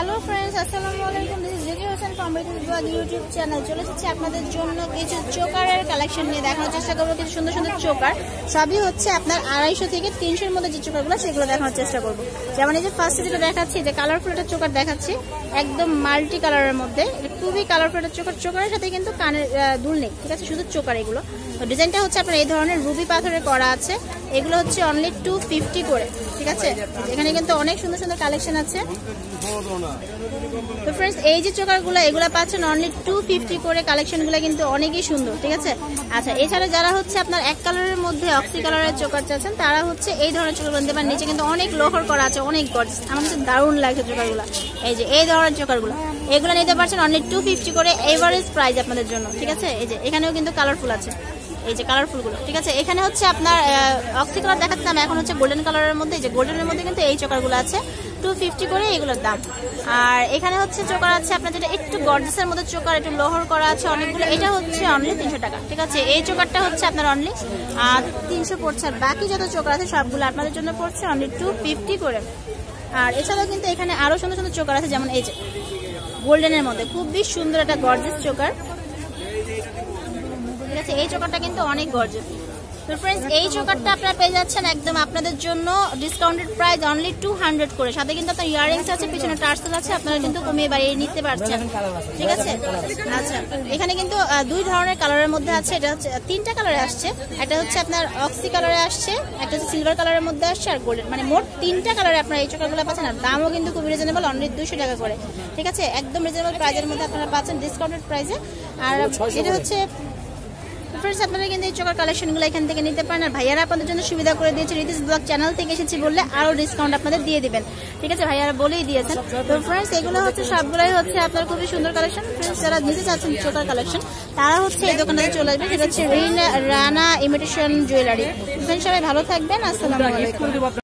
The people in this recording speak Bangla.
হ্যালো ফ্রেন্ডস আসসালামু আলাইকুম this Jeki Hossain from blog YouTube channel চলে এসেছি আপনাদের জন্য কিছু চোকারের কালেকশন নিয়ে দেখানোর চেষ্টা করব, কিছু সুন্দর সুন্দর চোকার। সবই হচ্ছে আপনার আড়াইশো থেকে তিনশোর মধ্যে যে চোকারগুলো, সেগুলো দেখানোর চেষ্টা করব। যেমন এই যে ফার্স্টে যেটা দেখাচ্ছি যে কালারফুল একটা চোকার দেখাচ্ছি, একদম মাল্টি কালারের মধ্যে। খুবই কালারফুল একটা চোকার। চোকারের সাথে কিন্তু কানের দুল নেই, ঠিক আছে? শুধু চোকার এগুলো। তো ডিজাইনটা হচ্ছে আপনার এই ধরনের রুবি পাথরে করা আছে। এগুলো হচ্ছে অনলি টু ফিফটি করে, ঠিক আছে? এখানে কিন্তু অনেক সুন্দর সুন্দর কালেকশন আছে। তো ফ্রেন্ডস এই যে চোকারগুলো এগুলো পাচ্ছেন অনলি টু ফিফটি করে কালেকশনগুলো কিন্তু অনেকই সুন্দর, ঠিক আছে? আচ্ছা এছাড়া যারা হচ্ছে আপনার এক কালারের মধ্যে অক্সি কালারের চোকার চাচ্ছেন, তারা হচ্ছে এই ধরনের চোকার নিতে পারেন। নিচে কিন্তু অনেক লোহর করা আছে, অনেক গর্জ আমার কাছে দারুণ লাগছে চোকারগুলো এই যে, এই ধরনের চোকারগুলো এগুলো নিতে পারছেন অনলি টু ফিফটি করে এভারেজ প্রাইস আপনাদের জন্য, ঠিক আছে? এই যে, এখানেও কিন্তু কালারফুল আছে। এই যে কালারফুলগুলো। ঠিক আছে, এখানে হচ্ছে আপনার অক্সি কালার দেখাচ্ছিলাম, এখন হচ্ছে গোল্ডেন কালারের মধ্যে, এই যে গোল্ডেনের মধ্যে কিন্তু এই চোকারগুলো আছে টু ফিফটি করে এগুলোর দাম। আর এখানে হচ্ছে চোকার আছে আপনার যেটা একটু গর্জেসের মধ্যে চোকার, একটু লোহর করা আছে অনেকগুলো, এটা হচ্ছে অনলি তিনশো টাকা। ঠিক আছে, এই চোকারটা হচ্ছে আপনার অনলি তিনশো পড়ছে, আর বাকি যত চোকার আছে সবগুলো আপনাদের জন্য পড়ছে অনলি টু ফিফটি করে। আর এছাড়াও কিন্তু এখানে আরও সুন্দর সুন্দর চোকার আছে, যেমন এই যে গোল্ডেনের মধ্যে, খুবই সুন্দর একটা গর্জেস চোকার। ঠিক আছে এই চোকারটা কিন্তু অনেক গর্জেস তো ফ্রেন্ডস এই চোকারটা আপনারা পেয়ে যাচ্ছেন একদম আপনাদের জন্য discounted price only two hundred করে। সাথে কিন্তু আপনার ইয়ারিংস আছে পিছনে টার্সেল আছে আপনারা কিন্তু কমিয়ে বাড়িয়ে নিতে পারছেন। ঠিক আছে? আচ্ছা এখানে কিন্তু দুই ধরনের কালারের মধ্যে আছে। এটা হচ্ছে তিনটা কালারে আসছে। একটা হচ্ছে আপনার অক্সি কালারে আসছে একটা হচ্ছে সিলভার কালারের মধ্যে আসছে আর গোল্ডেন মানে মোট তিনটা কালারে আপনারা এই চোকারগুলো পাচ্ছেন আর দামও কিন্তু খুবই রিজনেবল অনলি দুশো টাকা করে। ঠিক আছে? একদম রিজনেবল প্রাইসের মধ্যে আপনারা পাচ্ছেন ডিসকাউন্টেড প্রাইসে আর এটা হচ্ছে ফ্রেন্ডস আপনারা কিন্তু এই চকার কালেকশনগুলো এখান থেকে নিতে পারেন। আর ভাইয়ারা আপনাদের জন্য সুবিধা করে দিয়েছে রিতিস ব্লগ চ্যানেল থেকে এসেছি বললে আরও ডিসকাউন্ট আপনাদের দিয়ে দিবেন। ঠিক আছে? ভাইয়ারা বলেই দিয়েছেন। তো ফ্রেন্ডস এগুলো হচ্ছে সবগুলোই হচ্ছে আপনার খুবই সুন্দর কালেকশন ফ্রেন্ডস যারা নিতে চাচ্ছেন চোকার কালেকশন তারা হচ্ছে এই দোকানটাতে চলে আসবে সেটা হচ্ছে Rina Rana imitation jewellery friends সবাই ভালো থাকবেন। আসসালামু আলাইকুম।